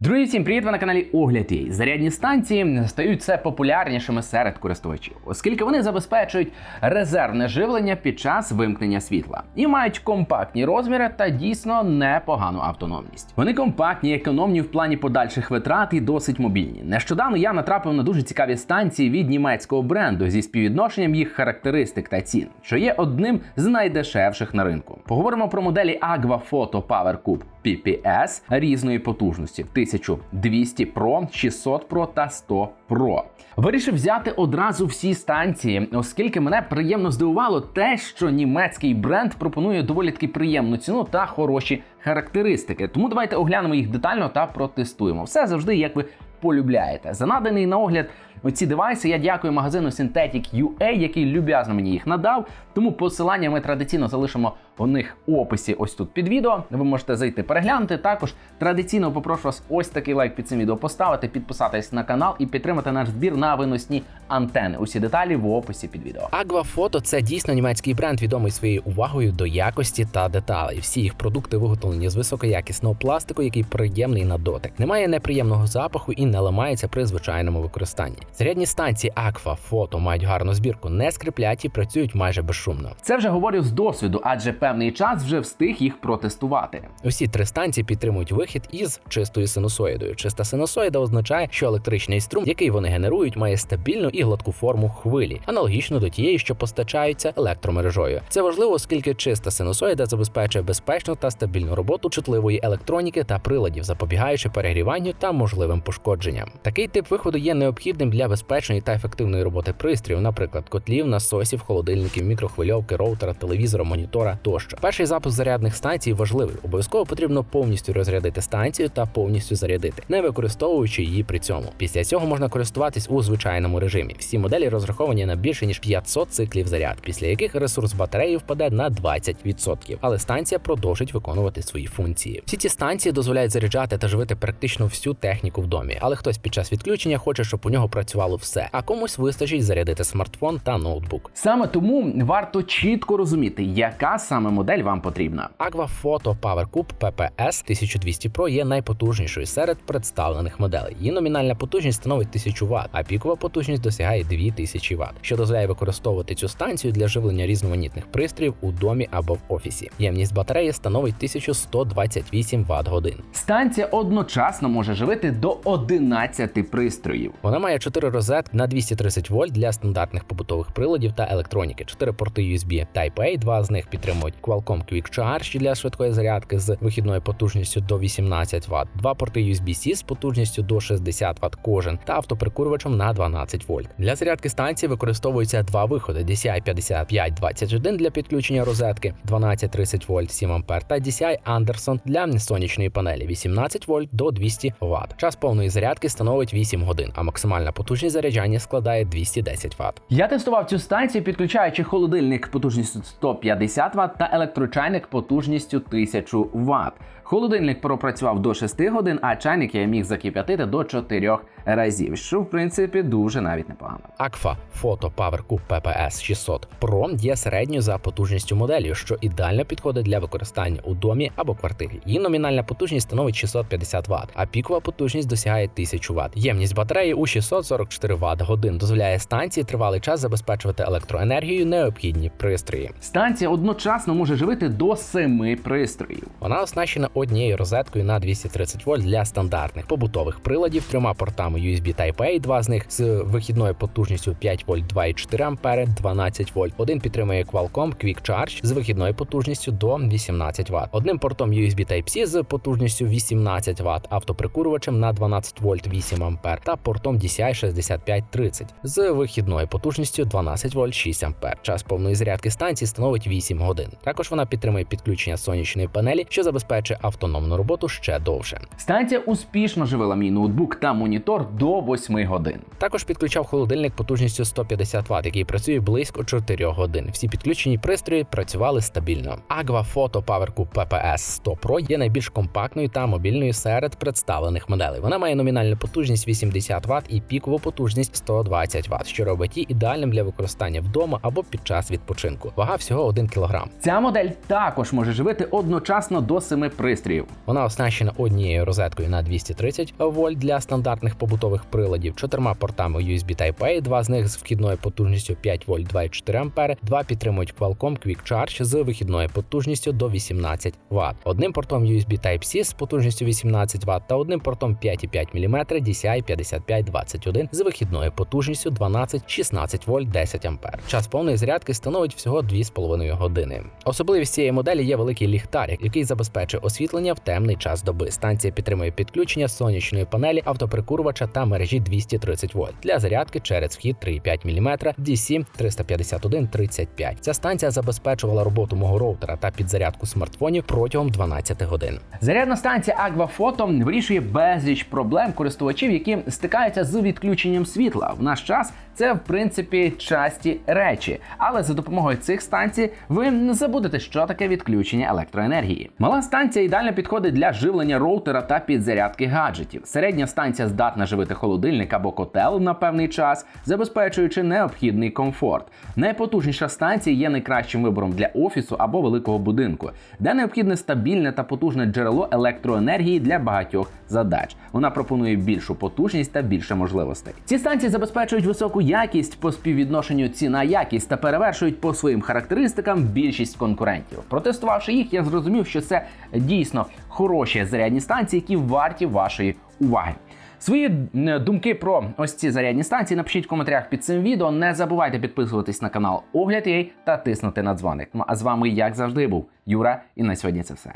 Друзі, всім привіт! Ви на каналі Огляд Єй. Зарядні станції стають все популярнішими серед користувачів, оскільки вони забезпечують резервне живлення під час вимкнення світла і мають компактні розміри та дійсно непогану автономність. Вони компактні, економні в плані подальших витрат і досить мобільні. Нещодавно я натрапив на дуже цікаві станції від німецького бренду зі співвідношенням їх характеристик та цін, що є одним з найдешевших на ринку. Поговоримо про моделі Agva Photo Power Cube PPS різної потужності 1200 Pro, 600 Pro та 100 Pro. Вирішив взяти одразу всі станції, оскільки мене приємно здивувало те, що німецький бренд пропонує доволі таки приємну ціну та хороші характеристики. Тому давайте оглянемо їх детально та протестуємо. Все завжди, як ви полюбляєте. За наданий на огляд оці девайси я дякую магазину Synthetic UA, який люб'язно мені їх надав. Тому посилання ми традиційно залишимо у них у описі ось тут під відео. Ви можете зайти переглянути. Також традиційно попрошу вас ось такий лайк під цим відео поставити, підписатись на канал і підтримати наш збір на виносні антени. Усі деталі в описі під відео. Agva Photo – це дійсно німецький бренд, відомий своєю увагою до якості та деталей. Всі їх продукти виготовлені з високоякісного пластику, який приємний на дотик. Немає неприємного запаху і не ламається при звичайному використанні. Зарядні станції Agva Photo мають гарну збірку, не скриплять і працюють майже безшумно. Це вже говорю з досвіду, адже певний час вже встиг їх протестувати. Усі три станції підтримують вихід із чистою синусоїдою. Чиста синусоїда означає, що електричний струм, який вони генерують, має стабільну і гладку форму хвилі, аналогічно до тієї, що постачаються електромережою. Це важливо, оскільки чиста синусоїда забезпечує безпечну та стабільну роботу чутливої електроніки та приладів, запобігаючи перегріванню та можливим пошкодженням. Такий тип виходу є необхідним для безпечної та ефективної роботи пристроїв, наприклад, котлів, насосів, холодильників, мікрохвильовки, роутера, телевізора, монітора тощо. Перший запуск зарядних станцій важливий. Обов'язково потрібно повністю розрядити станцію та повністю зарядити, не використовуючи її при цьому. Після цього можна користуватись у звичайному режимі. Всі моделі розраховані на більше ніж 500 циклів заряд, після яких ресурс батареї впаде на 20%. Але станція продовжить виконувати свої функції. Всі ці станції дозволяють заряджати та живити практично всю техніку в домі, але хтось під час відключення хоче, щоб у нього працювало все, а комусь вистачить зарядити смартфон та ноутбук. Саме тому варто чітко розуміти, яка саме модель вам потрібна. Agva Photo Power PPS 1200 Pro є найпотужнішою серед представлених моделей. Її номінальна потужність становить 1000 Вт, а пікова потужність досягає 2000 Вт, що дозволяє використовувати цю станцію для живлення різноманітних пристроїв у домі або в офісі. Ємність батареї становить 1128 Вт годин. Станція одночасно може живити до 11 пристроїв. Вона має 4 розетки на 230 вольт для стандартних побутових приладів та електроніки, 4 порти USB Type-A, два з них підтримують Qualcomm Quick Charge для швидкої зарядки з вихідною потужністю до 18 Вт, два порти USB-C з потужністю до 60 Вт кожен та автоприкурювачем на 12 вольт. Для зарядки станції використовуються два виходи: DCI 5521 для підключення розетки 12-30 вольт 7 А та DCI Anderson для сонячної панелі 18 вольт до 200 Вт. Час повної зарядки становить 8 годин, а максимальна потужність заряджання складає 210 Вт. Я тестував цю станцію, підключаючи холодильник потужністю 150 Вт та електрочайник потужністю 1000 Вт. Холодильник пропрацював до 6 годин, а чайник я міг закип'ятити до 4 разів, що в принципі дуже навіть непогано. Agfa Photo Power Cube PPS 600 Pro є середньою за потужністю моделі, що ідеально підходить для використання у домі або квартирі. Її номінальна потужність становить 650 Вт, а пікова потужність досягає 1000 Вт. Ємність батареї у 644 Вт годин дозволяє станції тривалий час забезпечувати електроенергією необхідні пристрої. Станція одночасно може живити до 7 пристроїв. Вона оснащена однією розеткою на 230 вольт для стандартних побутових приладів, трьома портами USB Type-A, два з них з вихідною потужністю 5 вольт 2,4 ампери, 12 вольт. Один підтримує Qualcomm Quick Charge з вихідною потужністю до 18 Вт. Одним портом USB Type-C з потужністю 18 Вт, автоприкурювачем на 12 вольт 8 ампер та портом DCI 6530 з вихідною потужністю 12 вольт 6 ампер. Час повної зарядки станції становить 8 годин. Також вона підтримує підключення сонячної панелі, що забезпечує автономну роботу ще довше. Станція успішно живила мій ноутбук та монітор до 8 годин. Також підключав холодильник потужністю 150 Вт, який працює близько 4 годин. Всі підключені пристрої працювали стабільно. Agva Photo Power PPS 100 Pro є найбільш компактною та мобільною серед представлених моделей. Вона має номінальну потужність 80 Вт і пікову або потужність 120 Вт, що робить її ідеальним для використання вдома або під час відпочинку. Вага всього 1 кг. Ця модель також може живити одночасно до 7 пристроїв. Вона оснащена однією розеткою на 230 вольт для стандартних побутових приладів, чотирма портами USB Type-A, два з них з вхідною потужністю 5 вольт 2,4 ампери, два підтримують Qualcomm Quick Charge з вихідною потужністю до 18 Вт, одним портом USB Type-C з потужністю 18 Вт та одним портом 5,5 мм DCI 5521 з вихідною потужністю 12-16 вольт 10 ампер. Час повної зарядки становить всього 2,5 години. Особливість цієї моделі є великий ліхтар, який забезпечує освітлення в темний час доби. Станція підтримує підключення сонячної панелі, автоприкурювача та мережі 230 вольт для зарядки через вхід 3,5 мм DC 35135. Ця станція забезпечувала роботу мого роутера та підзарядку смартфонів протягом 12 годин. Зарядна станція Agva вирішує безліч проблем користувачів, які стикаються з відключенням світла. В наш час це в принципі часті речі, але за допомогою цих станцій ви не забудете, що таке відключення електроенергії. Мала станція ідеально підходить для живлення роутера та підзарядки гаджетів. Середня станція здатна живити холодильник або котел на певний час, забезпечуючи необхідний комфорт. Найпотужніша станція є найкращим вибором для офісу або великого будинку, де необхідне стабільне та потужне джерело електроенергії для багатьох задач. Вона пропонує більшу потужність та більше можливостей. Ці станції забезпечують високу якість по співвідношенню ціна якість та перевершують по своїм характеристикам більшість конкурентів. Протестувавши їх, я зрозумів, що це дійсно хороші зарядні станції, які варті вашої уваги. Свої е, думки про ось ці зарядні станції напишіть в коментарях під цим відео. Не забувайте підписуватись на канал Огляд.ua та тиснути на дзвоник. Ну а з вами, як завжди, був Юра, і на сьогодні це все.